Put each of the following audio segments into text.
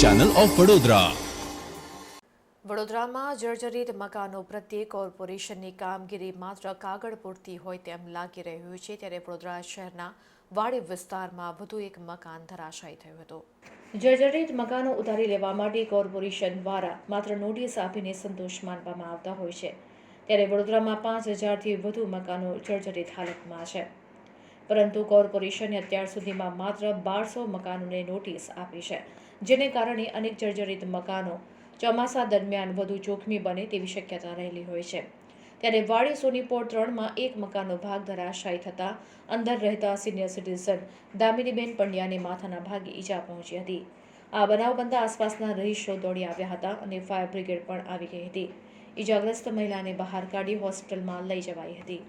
Channel of Vadodara વડોદરામાં જર્જરિત મકાનો પ્રત્યે કોર્પોરેશનની કામગીરી માત્ર કાગળ પૂરતી હોય તેમ લાગી રહ્યું છે ત્યારે વડોદરા શહેરના વાડી વિસ્તારમાં વધુ એક મકાન ધરાશાયી થયું હતું. જર્જરિત મકાનો ઉતારી લેવા માટે કોર્પોરેશન દ્વારા માત્ર નોટિસ આપીને સંતોષ માનવામાં આવતા હોય છે. ત્યારે વડોદરામાં પાંચ હજારથી વધુ મકાનો જર્જરિત હાલતમાં છે. પરંતુ કોર્પોરેશને અત્યાર સુધીમાં માત્ર બારસો મકાનોને નોટિસ આપી છે, જેને કારણે અનેક જર્જરિત મકાનો ચોમાસા દરમિયાન વધુ જોખમી બને તેવી શક્યતા રહેલી હોય છે. ત્યારે વાડી સોનીપોર ત્રણમાં એક મકાનનો ભાગ ધરાશાયી થતાં અંદર રહેતા સિનિયર સિટીઝન દામિનીબેન પંડ્યાને માથાના ભાગે ઈજા પહોંચી હતી. આ બનાવ બનતા આસપાસના રહીશો દોડી આવ્યા હતા અને ફાયર બ્રિગેડ પણ આવી ગઈ હતી. ઈજાગ્રસ્ત મહિલાને બહાર કાઢી હોસ્પિટલમાં લઈ જવાઈ હતી.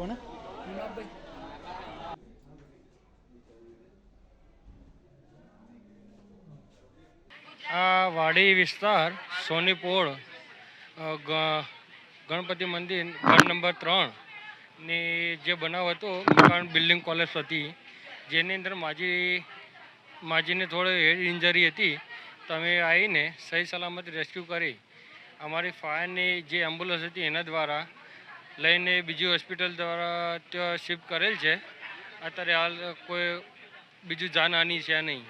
કોણ આ વાડી વિસ્તાર સોનીપોળ ગણપતિ મંદિર, ઘર નંબર ત્રણની જે બનાવ હતો, મકાન બિલ્ડિંગ કોલેજ હતી, જેની અંદર માજી, માજીને થોડી હેડ ઇન્જરી હતી. તમે આવીને સહી સલામત રેસ્ક્યુ કરી. અમારી ફાયરની જે એમ્બ્યુલન્સ હતી એના દ્વારા લઈને બીજી હોસ્પિટલ દ્વારા ત્યાં શિફ્ટ કરેલ છે. અત્યારે હાલ કોઈ બીજું જાનહાની છે નહીં.